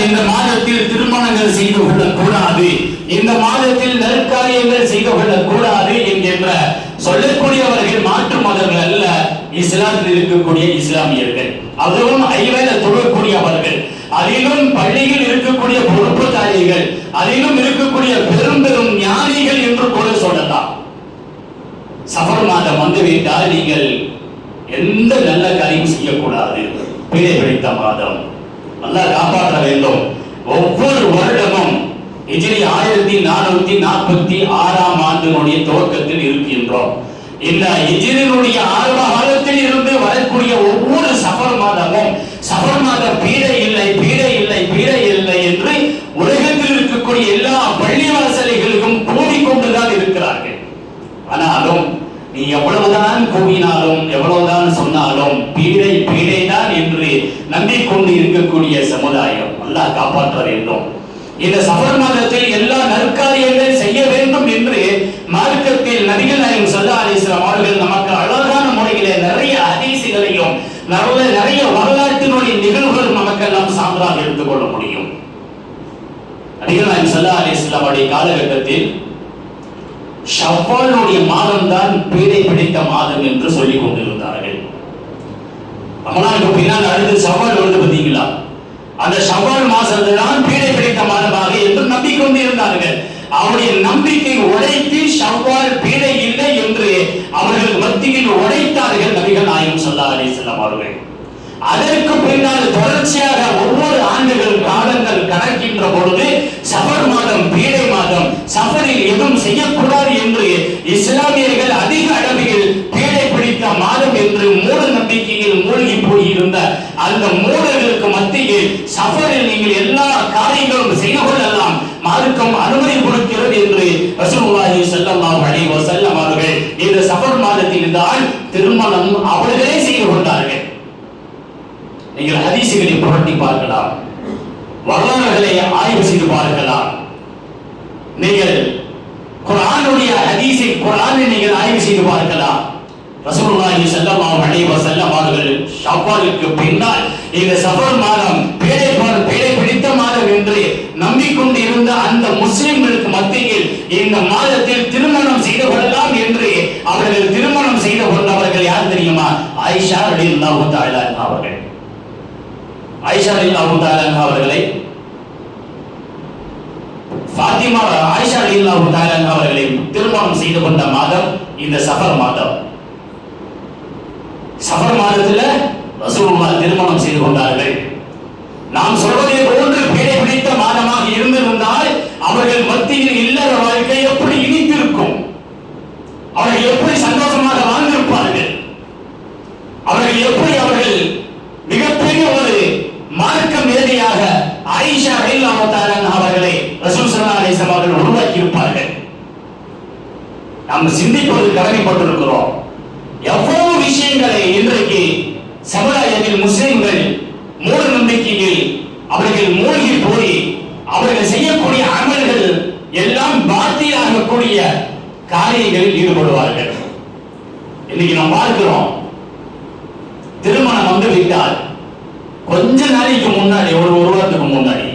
இந்த மாதத்தில் திருமணங்கள் செய்து கொள்ளக் கூடாது இந்த மாதத்தில் நற்காரியங்கள் செய்து கொள்ளக் கூடாது என்கின்ற சொல்லக்கூடியவர்கள் மாற்று மதங்கள் அல்ல. இஸ்லாமில் இருக்கக்கூடிய இஸ்லாமியர்கள். அதுவும் ஐவேல தொழக்கூடியவர்கள். அதிலும் பள்ளியில் இருக்கக்கூடிய பொறுப்புதாரிகள். அதிலும் இருக்கக்கூடிய பெரும் பெரும் ஞானிகள் என்று கூட சொல்லலாம். சபர் மாதம் வந்துவிட்டால் நீங்கள் எந்த நல்ல காரியம் செய்யக்கூடாது. பிழை பிடித்த மாதம். நல்லா காப்பாற்ற வேண்டும். ஒவ்வொரு வருடமும் ஹிஜ்ரி ஆயிரத்தி நானூத்தி நாற்பத்தி ஆறாம் ஆண்டினுடைய துவக்கத்தில் இருக்கின்றோம். இந்த ஹிஜ்ரினுடைய ஆரம்ப காலத்தில் இருந்து வரக்கூடிய ஒவ்வொரு சபர் மாதமும் சபர் மாதம் பீடை இல்லை பீடை இல்லை பீடை இல்லை என்று உலகத்தில் இருக்கக்கூடிய எல்லா பள்ளிவாசல்களுக்கும் கூறிக்கொண்டுதான் இருக்கிறார்கள். ஆனாலும் நீ எவ்வளவுதான் கூவினாலும் எவ்வளவுதான் சொன்னாலும் பீடை பீடை நம்பிக்கொண்டு இருக்கக்கூடிய சமுதாயம். அல்லாஹ் காப்பாற்ற வேண்டும் இந்த சபர் மாதத்தில் எல்லா நற்காரியங்கள் செய்ய வேண்டும் என்று மார்க்கத்தில் நபிகள் நாயகம் சல்லா அலிஸ்லாம் அவர்கள் நமக்கு அழகான முறையிலே நிறைய அதிசயங்களையும் நல்ல நிறைய வரலாற்றினுடைய நிகழ்வுகள் நமக்கெல்லாம் சான்றாக எடுத்துக்கொள்ள முடியும். நபிகள் நாயகம் சல்லா அலிஸ்லாம் அவருடைய காலகட்டத்தில் ஷவ்வாலுடைய மாதம் தான் பீடை பிடித்த மாதம் என்று சொல்லிக் கொண்டிருந்தார்கள் ரமலானுக்கு பின்னால் அடுத்து சவால் வந்து பார்த்தீங்களா? அந்த சவால் மாசத்துல தான் பீடை பிடித்த மாதமாக என்று நம்பிக்கொண்டு இருந்தார்கள். அவருடைய நம்பிக்கை உடைத்து சவால் பீடை இல்லை என்று அவர்கள் மத்தியில் உடைத்தார்கள் நபிகள் நாயகம் சல்லா அலி செல்லம் அவர்கள். அதற்கு பின்னால் தொடர்ச்சியாக ஒவ்வொரு ஆண்டுகள் காலங்கள் கடக்கின்ற பொழுது சபர் மாதம் பீடை மாதம் சபரில் எதுவும் செய்யக்கூடாது என்று இஸ்லாமியர்கள் அதிக அளவில் பீடை பிடித்த மாதம் என்று மூட நம்பிக்கை மூழ்கி போயிருந்த அந்த மூடர்களுக்கு மத்தியில் சஃபரில் நீங்கள் எல்லா காரியங்களும் செய்து கொள்ளலாம். மார்க்கம் அனுமதி கொடுக்கிறது என்று ரசூலுல்லாஹி ஸல்லல்லாஹு அலைஹி வஸல்லம் அவர்கள் இந்த சஃபர் மாதத்தில் தான் திருமணம் அவர்களே செய்து கொண்டார்கள். நீங்கள் ஹதீசுகளை புரட்டி பார்க்கலாம். வரலாறுகளை ஆய்வு செய்து பார்க்கலாம். நீங்கள் குரானுடைய ஹதீஸை குரானை நீங்கள் ஆய்வு செய்து பார்க்கலாம். ரசூலுல்லாஹி ஸல்லல்லாஹு அலைஹி வஸல்லம் அவர்கள் ஷவ்வாலுக்கு பின்னால் இந்த சஃபர் மாதம் பேடை பார் பிடித்த மாதம் என்று நம்பிக்கொண்டு இருந்த அந்த முஸ்லிம்களுக்கு மத்தியில் இந்த மாதத்தில் திருமணம் செய்து கொள்ளலாம் என்று அவர்கள் திருமணம் செய்து கொண்டவர்கள் யார் தெரியுமா? ஆயிஷா ரலியல்லாஹு தஆலா அவர்கள். ஆயிஷா ரலியல்லாஹு தஆலா அவர்களை ஃபாத்திமா ஆயிஷா ரலியல்லாஹு தஆலா அவர்களை திருமணம் செய்து கொண்ட மாதம் இந்த சஃபர் மாதம். சபர் மாதத்தில் ரசூலுல்லாஹ் திருமணம் செய்து கொண்டார்கள். நாம் சொல்வதை போன்று பேரை பிடித்த மாதமாக இருந்திருந்தால் அவர்கள் மத்தியில் இல்லற வாழ்க்கை எப்படி இனித்திருக்கும்? அவர்கள் எப்படி சந்தோஷமாக வாழ்ந்திருப்பார்கள்? அவர்கள் எப்படி அவர்கள் மிகப்பெரிய ஒரு மார்க்க மேதையாக ஆயிஷா ரயில் அவர்களை ரசூல் ஸல்லல்லாஹு அலைஹி அவர்கள் உருவாக்கி இருப்பார்கள் நாம் சிந்திப்பது கடமைப்பட்டிருக்கிறோம் எவ்வளவு விஷயங்களை இன்றைக்கு சமுதாயத்தில் முஸ்லிம்கள் மூட நம்பிக்கையில் அவர்கள் மூழ்கி போய் அவர்கள் செய்யக்கூடிய அமல்கள் எல்லாம் பாத்தியாகக்கூடிய காரியங்களில் ஈடுபடுவார்கள். இன்னைக்கு நாம் பார்க்கிறோம் திருமணம் வந்து விட்டால் கொஞ்ச நாளைக்கு முன்னாடி ஒரு ஒரு வாரத்துக்கு முன்னாடி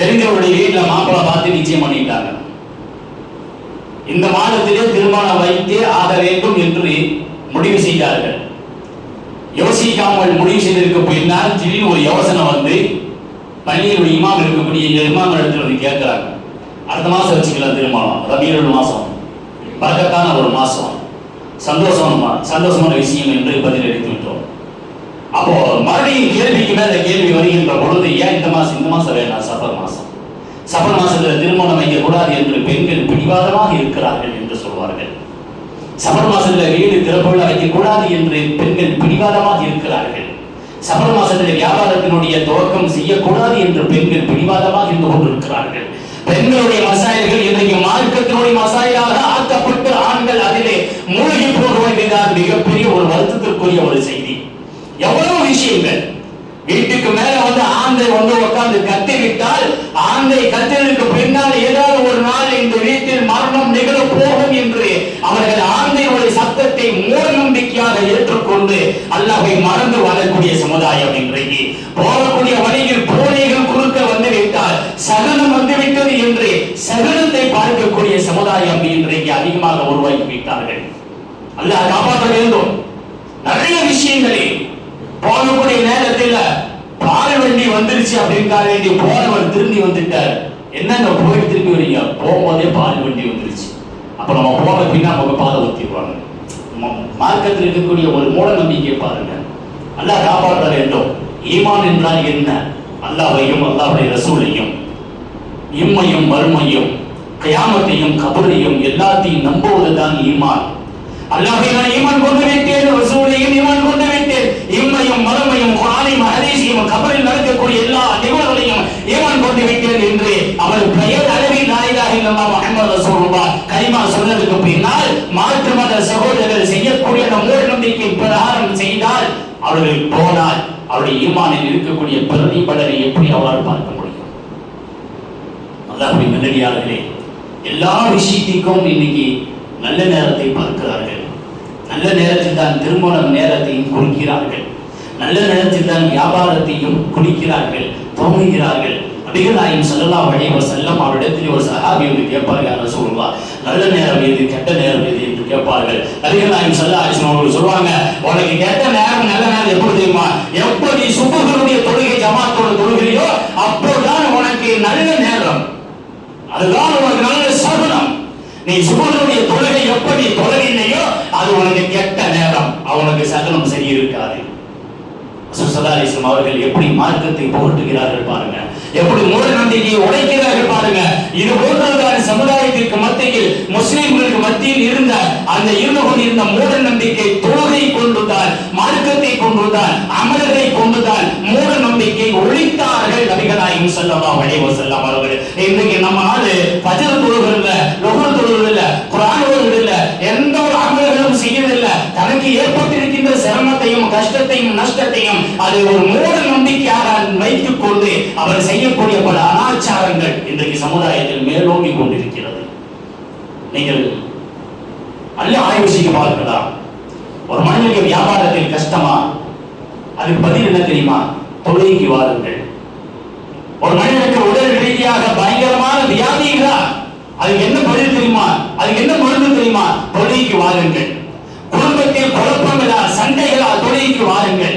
தெரிஞ்சவருடைய வீட்டில் மாப்பிள்ளை பார்த்து நிச்சயம் பண்ணிட்டாங்க. இந்த மாதத்திலே திருமணம் வைத்தே ஆக வேண்டும் என்று முடிவு செய்தார்கள். யோசிக்காமல் முடிவு செய்ததற்கு பின்னால் திடீர்னு ஒரு யோசனை வந்து பள்ளியினுடைய இமாம் இருக்கக்கூடிய இந்த இமாம் இடத்துல வந்து கேட்கிறாங்க. அடுத்த மாதம் வச்சுக்கலாம் திருமணம் ரபியுல் மாதம் பறக்கத்தான ஒரு மாதம் சந்தோஷமா சந்தோஷமான விஷயம் என்று பதிலளித்து விட்டோம் அப்போ மறுபடியும் கேள்விக்கு மேல கேள்வி வருகின்ற பொழுது ஏன் இந்த மாசம் இந்த மாசம் வேணாம் சஃபர் மாசம்? சஃபர் மாசத்துல திருமணம் வைக்கக்கூடாது என்று பெண்கள் பிடிவாதமாக இருக்கிறார்கள் என்று சொல்வார்கள். சஃபர் மாசத்துல வீடு திறப்புள்ள வைக்கக்கூடாது என்று பெண்கள் பிடிவாதமாக இருக்கிறார்கள். சஃபர் மாசத்துல வியாபாரத்தினுடைய துவக்கம் செய்யக்கூடாது என்று பெண்கள் பிடிவாதமாக இருந்து கொண்டிருக்கிறார்கள். பெண்களுடைய மசாயல்கள் இன்றைக்கு மார்க்கத்தினுடைய மசாயலாக ஆக்கப்பட்டு ஆண்கள் அதிலே மூழ்கி போக வேண்டியதான் மிகப்பெரிய ஒரு வருத்தத்திற்குரிய ஒரு செய்தி. எவ்வளவு விஷயங்கள்? வீட்டுக்கு மேல வந்து ஆந்தை ஒன்று உட்கார்ந்து கத்தி விட்டால் ஆந்தை கத்திற்கு பின்னால் ஏதாவது ஒரு நாள் இந்த வீட்டில் மரணம் நிகழ போகும் என்று அவர்கள் ஆந்தையுடைய சத்தத்தை மூட நம்பிக்கையாக ஏற்றுக்கொண்டு அல்லாஹை மறந்து வாழக்கூடிய சமுதாயம் இன்றைக்கு. போகக்கூடிய வழியில் போலி இருக்கக்கூடிய சமுதாயம் இன்றைக்கு அதிகமாக உருவாக்கி விட்டார்கள். அல்ல காப்பாற்ற வேண்டும். நிறைய விஷயங்களில் போகக்கூடிய நேரத்தில் பால் வண்டி வந்துருச்சு அப்படின்னுக்காக வேண்டி போனவர் திரும்பி வந்துட்டார். என்னங்க போய் திரும்பி வரீங்க? போகும்போதே பால் வண்டி வந்துருச்சு. அப்ப நம்ம போன பின்னா அவங்க பாதை ஊத்திடுவாங்க. மார்க்கத்தில் இருக்கக்கூடிய ஒரு மூட நம்பிக்கை பாருங்க. அல்லாஹ் காப்பாற்ற வேண்டும். ஈமான் என்றால் என்ன? அல்லாவையும் அல்லாவுடைய ரசூலையும் இம்மையும் மறுமையும் கயாமத்தையும் கபரையும் எல்லாத்தையும் நம்புவதுதான் ஈமான். அல்லாஹ்வை நான் ஈமான் கொண்டு விட்டேன் ரசூலையும் ஈமான் கொண்டு விட்டேன் இம்மையும் மறுமையும் குரானையும் ஹதீஸையும் கபரில் நடக்கக்கூடிய எல்லா நிகழ்வுகளையும் ஈமான் கொண்டு விட்டேன் என்று அவர் பெயர் அளவில் நாயிலாக இல்லமா முஹம்மது ரசூலுல்லாஹ் கரிமா சொன்னதுக்கு பின்னால் மாற்று மத சகோதரர் செய்யக்கூடிய அந்த மூட நம்பிக்கை பிரகாரம் செய்தால் அவர்கள் போனால் அவருடைய ஈமானில் இருக்கக்கூடிய பிரதிபலனை எப்படி அவரால் பார்க்க முடியும்? அல்லாஹ்வின் நல்லடியார்களே எல்லா விஷயத்திற்கும் இன்னைக்கு நல்ல நேரத்தை பார்க்கிறார்கள். நல்ல நேரத்தில் தான் திருமணம் நேரத்தையும் குறிக்கிறார்கள். நல்ல நேரத்தில் தான் வியாபாரத்தையும் குடிக்கிறார்கள் துவங்குகிறார்கள். நபிகள் நாயகம் சொல்லலாம் அலைஹி வஸல்லம் அவரிடத்தில் ஒரு சகாபி ஒன்று கேட்பார்கள் யார் சொல்லுவா நல்ல நேரம் எது கெட்ட நேரம் எது? என்று கேட்பார்கள். நபிகள் நாயகம் ஸல்லல்லாஹு அலைஹி சொல்லுவாங்க அவர்கள் உனக்கு கெட்ட நேரம் நல்ல நேரம் எப்படி தெரியுமா? எப்படி சுப்புகளுடைய தொழுகை ஜமாத்தோட தொழுகையோ அப்போதான் உனக்கு நல்ல நேரம். அதுதான் உனக்கு நல்ல நீ சுமனுடைய தொழுகை எப்படி தொழுகினையோ அது உனக்கு கெட்ட நேரம். அவனுக்கு சகனம் சரியிருக்காது. சுசதாரிசம் அவர்கள் எப்படி மார்க்கத்தை புகட்டுகிறார்கள் பாருங்க. எப்படி மூட நம்பிக்கையை உடைக்கிறார்கள் பாருங்க. இது போன்றதான சமுதாயத்திற்கு மத்தியில் முஸ்லிம்களுக்கு மத்தியில் இருந்த அந்த இருந்து கொண்டிருந்த மூட நம்பிக்கை தொழுகை கொண்டுதான் மார்க்கத்தை கொண்டுதான் ஒழித்தார்கள் நபிகளாயும் செல்லவா வழிவ செல்லம் அவர்கள். இன்றைக்கு நம்ம ஆளு பஜர் தொழுகிறதில்ல லொகர் இல்ல குரான் இல்ல எந்த ஒரு அமல்களும் செய்யவில்லை. தனக்கு ஏற்பட்டிருக்கின்ற சிரமத்தையும் கஷ்டத்தையும் நஷ்டத்தையும் அது ஒரு மூட நம்பிக்கையாக வைத்துக் கொண்டு அவர் செய்யக்கூடிய பல அனாச்சாரங்கள் இன்றைக்கு சமுதாயத்தில் மேலோங்கி கொண்டிருக்கிறது. நீங்கள் நல்ல ஆய்வு செய்ய பார்க்கலாம். ஒரு மனிதனுக்கு வியாபாரத்தில் கஷ்டமா? அதுக்கு பதில் என்ன தெரியுமா? தொழுகைக்கு வாருங்கள். ஒரு மனிதனுக்கு உடல் ரீதியாக பயங்கரமான வியாதிகளா அதுக்கு என்ன பதில் தெரியுமா? அதுக்கு என்ன மருந்து தெரியுமா? தொழுகைக்கு வாருங்கள். குடும்பத்தில் குழப்பங்களா சண்டைகளா தொழுகைக்கு வாருங்கள்.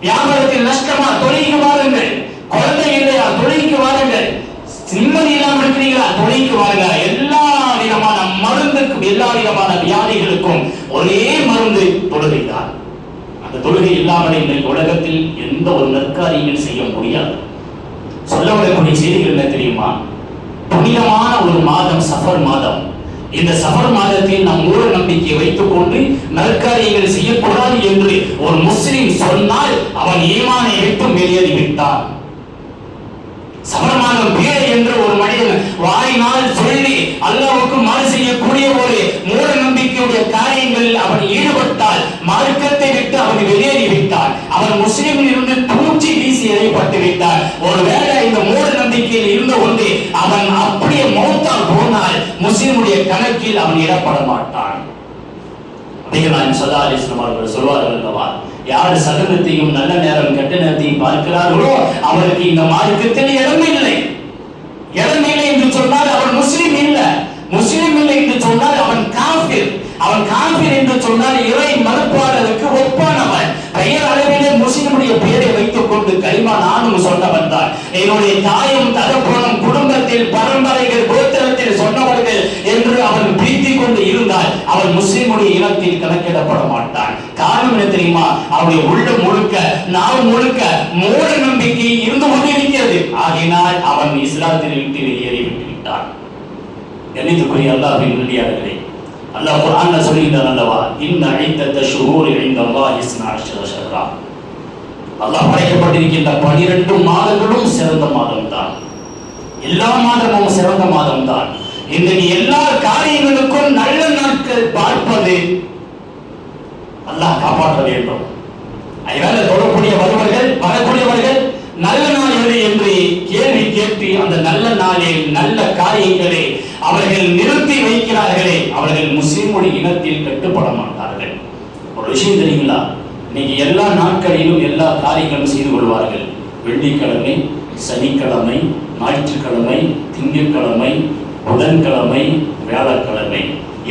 வியாபாரத்தில் நஷ்டமா தொழிலுக்கு வாருங்கள். குழந்தை இல்லையா? தொழிலுக்கு வாருங்கள். நிம்மதி இல்லாமல் இருக்கிறீங்களா தொழிலுக்கு வாருங்க. எல்லா விதமான மருந்துக்கும் எல்லா விதமான வியாதிகளுக்கும் ஒரே மருந்து தொழுகை இந்த அந்த தொழுகை இல்லாமல் இன்றைக்கு உலகத்தில் எந்த ஒரு நற்காரியங்கள் செய்ய முடியாது. சொல்ல வரக்கூடிய செய்திகள் என்ன தெரியுமா? புனிதமான ஒரு மாதம் சஃபர் மாதம். இந்த சஃபர் மாதத்தில் நாம் மூட நம்பிக்கை வைத்துக் கொண்டு நற்காரியங்கள் செய்யக்கூடாது என்று ஒரு முஸ்லிம் சொன்னால் அவன் ஈமானை விட்டு வெளியேறி விட்டான் சஃபர் மாதம் பேர் என்று வாயினால் சொல்லி அல்லாவுக்கு மாறு செய்யக்கூடிய ஒரு மூட நம்பிக்கையுடைய காரியங்களில் அவன் ஈடுபட்டால் மார்க்கத்தை விட்டு அவன் வெளியேறி விட்டான். அவன் முஸ்லீமில் இருந்து தூச்சி வீசி எறியப்பட்டு விட்டான். ஒருவேளை இந்த மூட நம்பிக்கையில் இருந்த ஒன்று அவன் அப்படியே மௌத்தால் போனால் முஸ்லீமுடைய கணக்கில் அவன் இடப்பட மாட்டான். அதிகநாயகம் சல்லா அலிஸ்லாம் அவர்கள் சொல்வார்கள் அல்லவா? யார் சதனத்தையும் நல்ல நேரம் கெட்ட நேரத்தையும் பார்க்கிறார்களோ அவருக்கு இந்த மார்க்கத்தில் இடமில்லை இல்லை என்று சொன்னால் அவன் முஸ்லீம் இல்லை. முஸ்லீம் இல்லை என்று சொன்னால் அவன் காஃபிர். அவன் காஃபிர் என்று சொன்னால் இறை மறுப்பாளருக்கு ஒப்பானவன். பெயர் அளவிலே முஸ்லிமுடைய பெயரை வைத்துக் கொண்டு களிமா நானும் சொன்னவன் தான். என்னுடைய தாயும் தகப்பனும் குடும்பத்தில் பரம்பரைகள் கோத்திரத்தில் சொன்னவர்கள் என்று அவன் பீத்தி கொண்டு இருந்தால் அவன் முஸ்லிமுடைய இனத்தில் கணக்கிடப்பட மாட்டான். காரணம் என்ன தெரியுமா? அவருடைய உள்ள முழுக்க நாள் முழுக்க மூட நம்பிக்கை இருந்து கொண்டிருக்கிறது. ஆகினால் அவன் இஸ்லாத்தில் விட்டு வெளியேறி விட்டு விட்டான் கணித்துக்குரிய அல்லாஹின் நல்லியார்களே அல்லாஹ் குர்ஆன்ல சொல்லுகிறான் அல்லவா இன் அழைத்த ஷுரூர் இன்த அல்லாஹ் இஸ்னா அஷர அல்லாஹ் படைக்கப்பட்டிருக்கின்ற 12 மாதங்களும் சிறந்த மாதம் தான் எல்லா மாதமும் சிறந்த மாதம் தான் இன்றைக்கு எல்லா காரியங்களுக்கும் நல்ல நாட்கள் பார்ப்பது அல்லாஹ் காப்பாற்ற வேண்டும் அதனால தொடரக்கூடிய வருவர்கள் வரக்கூடியவர்கள் நல்ல நாள் எது என்று கேள்வி கேட்டு அந்த நல்ல நாளில் நல்ல காரியங்களை அவர்கள் நிறுத்தி வைக்கிறார்களே அவர்கள் முஸ்லிமுடைய இனத்தில் கட்டுப்பட மாட்டார்கள். ஒரு விஷயம் தெரியுங்களா? இன்னைக்கு எல்லா நாட்களிலும் எல்லா காரியங்களும் செய்து கொள்வார்கள். வெள்ளிக்கிழமை சனிக்கிழமை ஞாயிற்றுக்கிழமை திங்கட்கிழமை புதன்கிழமை வியாழக்கிழமை.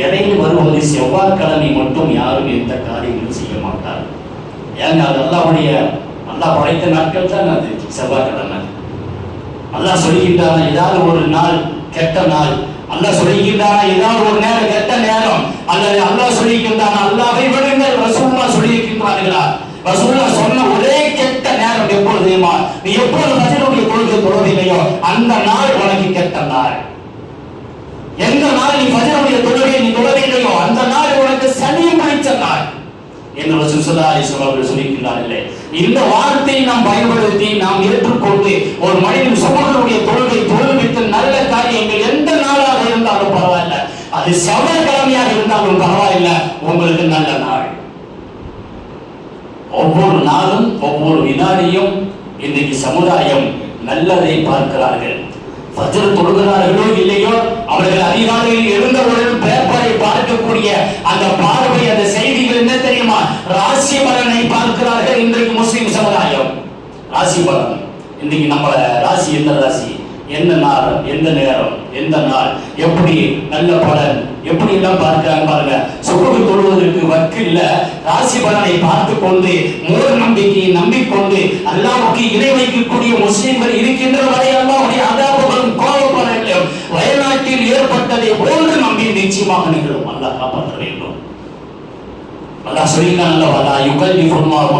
இடையில் வருவது செவ்வாய்க்கிழமை மட்டும் யாரும் எந்த காரியங்களும் செய்ய மாட்டார் ஏங்க அது அல்லாவுடைய அல்லா படைத்த நாட்கள் தான் அது செவ்வாய்க்கிழமை. அல்லாஹ் சொல்லிக்கிட்டான ஏதாவது ஒரு நாள் கெட்ட நாள். அல்ல சொல்லிக்கின்றான ஏதாவது ஒரு நேரம் கெட்ட நேரம். அல்லது அல்ல சொல்லிக்கின்றான அல்லாவை விடுங்கள் ரசூல்லா சொல்லியிருக்கின்றார்களா? ரசூல்லா சொன்ன ஒரே கெட்ட நேரம் எப்பொழுது தெரியுமா? நீ எப்பொழுது ரசூலுடைய தொழுகை தொழுவதில்லையோ அந்த நாள் உனக்கு கெட்ட நாள். எந்த நாள் நீ ஃபஜ்ருடைய தொழுகை நீ தொழவில்லையோ அந்த நாள் உனக்கு சனி பிடிச்ச நாள். என்று ரசூல் ஸல்லல்லாஹு அவர்கள் சொல்லியிருக்கிறார்களே இந்த வார்த்தையை நாம் பயன்படுத்தி நாம் ஏற்றுக்கொண்டு ஒரு மனிதன் சுமர்களுடைய தொழில் தொழுவித்து நல்ல காரியங்கள் எந்த நாளாக இருந்தாலும் பரவாயில்ல அது செவ்வாய்க்கிழமையாக இருந்தாலும் பரவாயில்ல உங்களுக்கு நல்ல நாள். ஒவ்வொரு நாளும் ஒவ்வொரு வினாடியும் இன்றைக்கு சமுதாயம் நல்லதை பார்க்கிறார்கள். ஃபஜ்ர் தொழுகிறார்களோ இல்லையோ அவர்கள் அதிகாலையில் எழுந்தவுடன் பேப்பரை பார்க்கக்கூடிய அந்த பார்வை அந்த செய்திகள் என்ன தெரியுமா? ராசி பலனை பார்க்கிறார்கள் இன்றைக்கு முஸ்லிம் சமுதாயம். ராசி பலன். இன்னைக்கு நம்ம ராசி எந்த ராசி? எந்த நேரம் எந்த நேரம் எந்த நாள் எப்படி நல்ல பலன் எப்படி எல்லாம் பார்க்கிறாங்க பாருங்க. சுகுடு தொழுவதற்கு வக்கில்ல ராசி பலனை பார்த்து கொண்டு மூட நம்பிக்கையை நம்பிக்கொண்டு அல்லாவுக்கு இணை வைக்கக்கூடிய முஸ்லிம்கள் இருக்கின்ற வரை அல்லாவுடைய அதாபங்களும் கோபப்படலையும் வயநாட்டில் ஏற்பட்டதை போன்று நம்பி நிச்சயமாக நிகழும். அல்லாஹ் காப்பாற்ற வேண்டும். அல்லாஹ் சொல்லிட்டான் அல்லவா லா யுகல்லிஃபு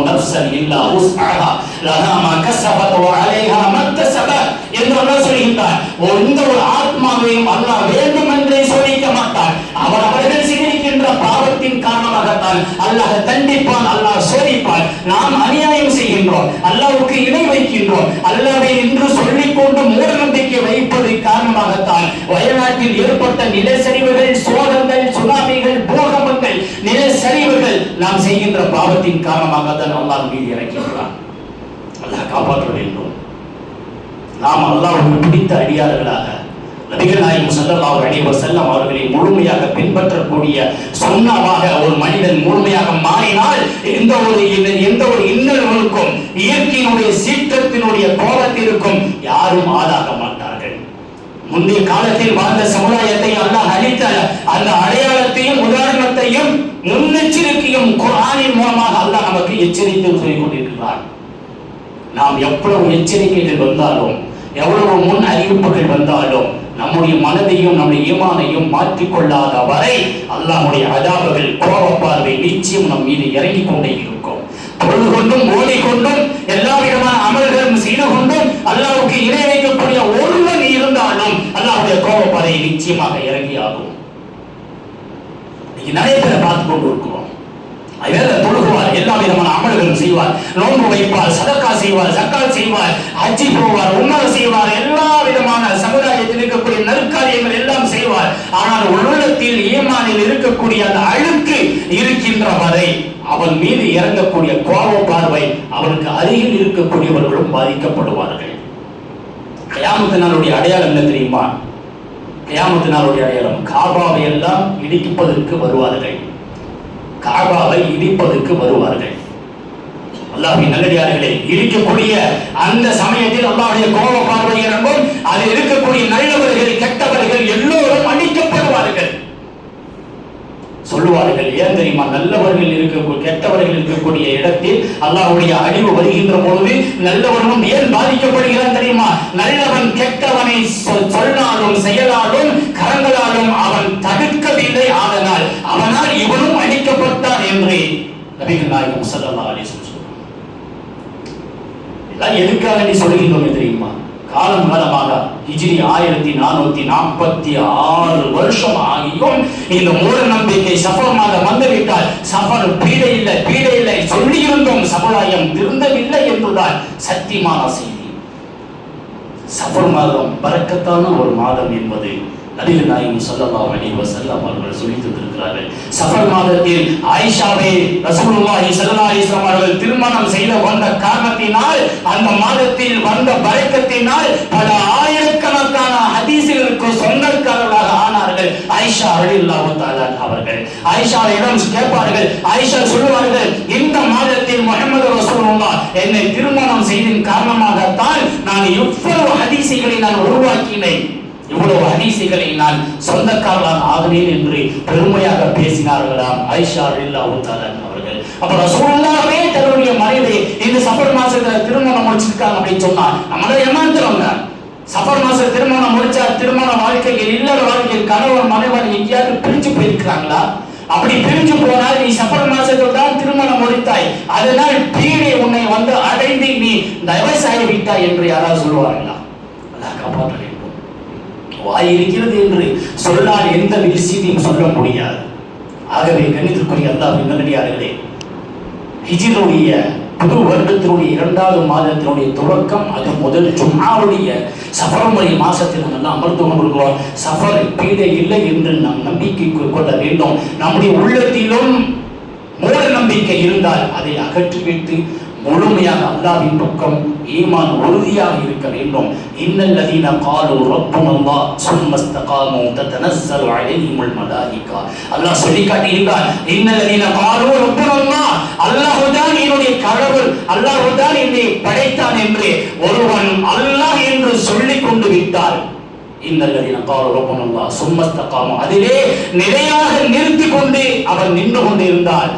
நஃப்ஸன் இல்லா உஸ்அஹா லஹா மா கஸபத் வ அலைஹா மக்தஸபத் என்று அல்லாஹ் சொல்கின்றார் எந்த ஒரு ஆத்மாவையும் அல்லாஹ் வேண்டுமென்றே சோதிக்க மாட்டான். அவர் அவர்கள் சிந்திக்கின்ற பாவத்தின் காரணமாகத்தான் அல்லாஹ் தண்டிப்பான் அல்லாஹ் சோதிப்பான். நாம் அநியாயம் செய்கின்றோம். அல்லாஹ்வுக்கு இணை வைக்கின்றோம். அல்லாஹ்வை என்று சொல்லிக் கொண்டு மூட நம்பிக்கை வைப்பது காரணமாகத்தான். வயநாட்டில் ஏற்பட்ட நிலச்சரிவுகள் சோதனை நிலச்சரிவுகள் நாம் செய்கின்ற பாவத்தின் காரணமாகத்தான் அல்லாஹ் மீது இறக்கின்றான் அல்லாஹ் காப்பாற்ற வேண்டும் நாம் அல்லாஹ் பிடித்த அடியார்களாக நபிகள் நாயகம் ஸல்லல்லாஹு அலைஹி செல்லம் அவர்களை முழுமையாக பின்பற்றக்கூடிய சொன்னமாக ஒரு மனிதன் முழுமையாக மாறினால் எந்த ஒரு எந்த ஒரு இன்னல்களுக்கும் இயற்கையினுடைய சீற்றத்தினுடைய கோலத்திற்கும் யாரும் ஆளாக மாட்டார் முந்தைய காலத்தில் வாழ்ந்த சமுதாயத்தை அல்லாஹ் அளித்த அந்த அடையாளத்தையும் உதாரணத்தையும் முன்னெச்சரிக்கையும் குரானின் மூலமாக அல்லாஹ் நமக்கு எச்சரித்து சொல்லிக் கொண்டிருக்கிறார் நாம் எவ்வளவு எச்சரிக்கைகள் வந்தாலும் எவ்வளவு முன் அறிவிப்புகள் வந்தாலும் நம்முடைய மனதையும் நம்முடைய ஈமானையும் மாற்றிக்கொள்ளாத வரை அல்லாஹுடைய அதாபுகள் கோப பார்வை நிச்சயம் நம் மீது இறங்கிக் கொண்டே இருக்கும். தொழுது கொண்டும் ஓடிக்கொண்டும் எல்லா விதமான அமல்களும் செய்து கொண்டும் அல்லாவுக்கு இணை வைக்கக்கூடிய நிச்சயமாக இறங்கி ஆகும். இன்னைக்கு நிறைய பேரை பார்த்து கொண்டு இருக்கிறோம். வேலை தொழுகுவார் எல்லா விதமான அமல்களும் செய்வார் நோன்பு வைப்பார் சதக்கா செய்வார் சக்கால் செய்வார் அஜி போவார் உம்மர செய்வார் எல்லா விதமான சமுதாயத்தில் இருக்கக்கூடிய நற்காரியங்கள் எல்லாம் செய்வார். ஆனால் உள்ளத்தில் ஈமானில் இருக்கக்கூடிய அந்த அழுக்கு இருக்கின்ற வரை அவன் மீது இறங்கக்கூடிய கோப பார்வை அவனுக்கு அருகில் இருக்கக்கூடியவர்களும் பாதிக்கப்படுவார்கள். கயாமத்து அடையாளம் என்ன தெரியுமா? கியாமத்தினாருடைய அடையாளம் காபாவை எல்லாம் இடிப்பதற்கு வருவார்கள். காபாவை இடிப்பதற்கு வருவார்கள். அல்லாஹ்வின் நல்லடியார்களே இடிக்கக்கூடிய அந்த சமயத்தில் அல்லாவுடைய கோப பார்வை இறங்கும். அதில் இருக்கக்கூடிய நல்லவர்கள் கெட்டவர்கள் எல்லோரும் சொல்லுவார்கள். ஏன் தெரியுமா? நல்லவர்கள் இருக்க கெட்டவர்கள் இருக்கக்கூடிய இடத்தில் அல்லாஹ்வுடைய அழிவு வருகின்ற பொழுது நல்லவனும் ஏன் பாதிக்கப்படுகிறான் தெரியுமா? நல்லவன் கெட்டவனை சொ- சொல்லாலும் செயலாலும் கரங்களாலும் அவன் தடுக்கவில்லை ஆதனால் அவனால் இவனும் அழிக்கப்பட்டான் என்று நபிகள் நாயகம் ஸல்லல்லாஹு அலி வஸல்லம் எதுக்காக நீ சொல்கின்றோம் தெரியுமா? காலம் காலமாக ஹிஜ்ரி ஆயிரத்தி நானூத்தி நாற்பத்தி ஆறு வருஷம் ஆகியும் இந்த மூட நம்பிக்கை சஃபரமாக வந்துவிட்டால் சஃபர் பீடை இல்லை பீடை இல்லை சொல்லியிருந்தோம். சமுதாயம் திருந்தவில்லை என்றுதான் சத்தியமான செய்தி. சஃபர் மாதம் பறக்கத்தான ஒரு மாதம் என்பது நபிகள் நாயகம் ஸல்லல்லாஹு அலைஹி வஸல்லம் அவர்கள் சொல்லி தந்திருக்கிறார்கள். சஃபர் மாதத்தில் ஆயிஷாவே ரசூலுல்லாஹி ஸல்லல்லாஹு அலைஹி வஸல்லம் அவர்கள் திருமணம் செய்த வந்த காரணத்தினால் அந்த மாதத்தில் வந்த பரக்கத்தினால் பல ஆயிரக்கணக்கான ஹதீஸுகளுக்கு சொந்தக்காரர்களாக ஆனார்கள். ஐஷா ரலியல்லாஹு தஆலா அவர்கள். ஆயிஷாவிடம் கேட்பார்கள் ஐஷா சொல்லுவார்கள் இந்த மாதத்தில் முகமது ரசூலுல்லா என்னை திருமணம் செய்தின் காரணமாகத்தான் நான் இவ்வளவு ஹதீஸுகளை நான் உருவாக்கினேன். இவ்வளவு ஹதீசுகளை நான் சொந்தக்காரலாக ஆகினேன் என்று பெருமையாக பேசினார்களாம் ஐஷா அல்லாஹு அப்ப ரசூலுல்லாஹ்வே தன்னுடைய மனைவி இந்த சஃபர் மாசத்துல திருமணம் முடிச்சிருக்காங்க அப்படின்னு சொன்னா நம்மள ஏமாந்துருவாங்க. தான் சஃபர் மாசம் திருமணம் முடிச்சா திருமண வாழ்க்கையில் இல்லற வாழ்க்கையில் கணவன் மனைவன் எங்கேயாவது பிரிஞ்சு போயிருக்கிறாங்களா? அப்படி பிரிஞ்சு போனால் நீ சஃபர் மாசத்தில் தான் திருமணம் முடித்தாய். அதனால் பீடை உன்னை வந்து அடைந்து நீ தயவசாய விட்டாய் என்று யாராவது சொல்லுவார்களா? அதான் காப்பாற்ற வாய் இருக்கிறது என்று சொல்லால் எந்த விஷயத்தையும் சொல்ல முடியாது. ஆகவே கணிதத்துக்குரிய அல்லாஹ் நல்லடியார்களே ஹிஜினுடைய புது வருடத்தினுடைய இரண்டாவது மாதத்தினுடைய துவக்கம் அது முதல் ஜும்மாவுடைய சஃபரமுறை மாசத்தில் நம்ம எல்லாம் அமர்ந்து கொண்டிருக்கிறோம். சஃபர் பீடை இல்லை என்று நாம் நம்பிக்கை கொள்ள வேண்டும். நம்முடைய உள்ளத்திலும் மூட நம்பிக்கை இருந்தால் அதை அகற்றிவிட்டு முழுமையாக அல்லாவின் பக்கம் ஈமான் உறுதியாக இருக்க வேண்டும். இன்னல்லதீன காலு ரப்புன அல்லாஹ் சும்ம இஸ்தகாமு தத்தனஸ்ஸலு அலைஹிமுல் மலாயிகா. அல்லாஹ் சொல்லி காட்டுகிறான் இன்னல்லதீன காலு ரப்புன அல்லாஹ் அல்லாஹ் தான் என்னுடைய கடவுள் அல்லாஹ் தான் என்னை படைத்தான் என்று ஒருவன் அல்லாஹ் என்று சொல்லிக் கொண்டு விட்டார் அதிலே நிலையாக நிறுத்தி கொண்டு அவன் நின்று கொண்டிருந்தால்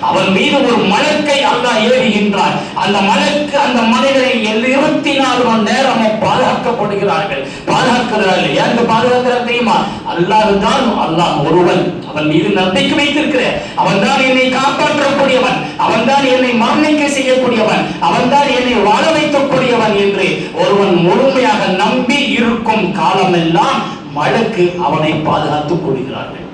அவன் மீது ஒரு மலக்கை அல்லாஹ் ஏறுகின்றார் அந்த மலக்கு அந்த மனிதரை இருபத்தி நாலு மணி நேரமும் பாதுகாக்கப்படுகிறார்கள். பாதுகாக்கிறார்கள். யாருக்கு பாதுகாக்கிறார் தெரியுமா? அல்லாஹ் தான் அல்லாஹ் ஒருவன். அவன் மீது நம்பிக்கை வைத்திருக்கிற. அவன் தான் என்னை காப்பாற்றக்கூடியவன். அவன் தான் என்னை மரணிக்க செய்யக்கூடியவன். அவன் தான் என்னை வாழ வைக்கக்கூடியவன் என்று ஒருவன் முழுமையாக நம்பி இருக்கும் காலமெல்லாம் மழைக்கு அவனை பாதுகாத்துக் கொள்கிறார்கள்.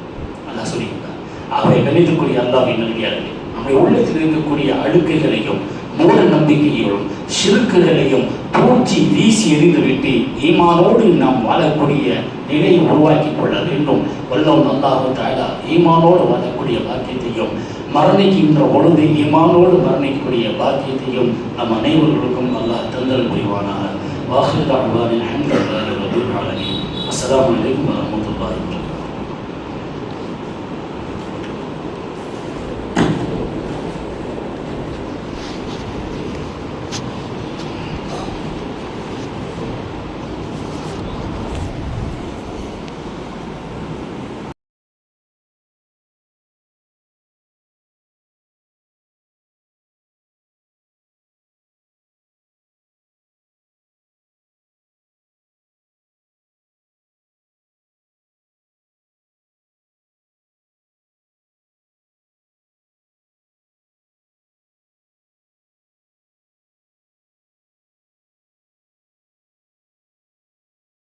அதான் சொல்லியிருக்கார் ஆகவே கணிதக்கூடிய அல்லாவின் நல்கியார்கள் நம்முடைய உள்ளத்தில் இருக்கக்கூடிய அழுக்கைகளையும் மூட நம்பிக்கையையும் சிறுக்குகளையும் பூச்சி வீசி எறிந்துவிட்டு ஈமானோடு நாம் வாழக்கூடிய நிலையை உருவாக்கி கொள்ள வேண்டும். வல்லவன் அல்லாஹு தாயா ஈமானோடு வாழக்கூடிய பாக்கியத்தையும் மரணிக்கின்ற பொழுது ஈமானோடு மரணிக்கக்கூடிய பாக்கியத்தையும் நம் அனைவர்களுக்கும் அல்லாஹ் தந்தல் புரிவானாக. வாஹிர் அஹ்வானின் அஹமதுல்லாஹி ரபில் ஆலமீன்.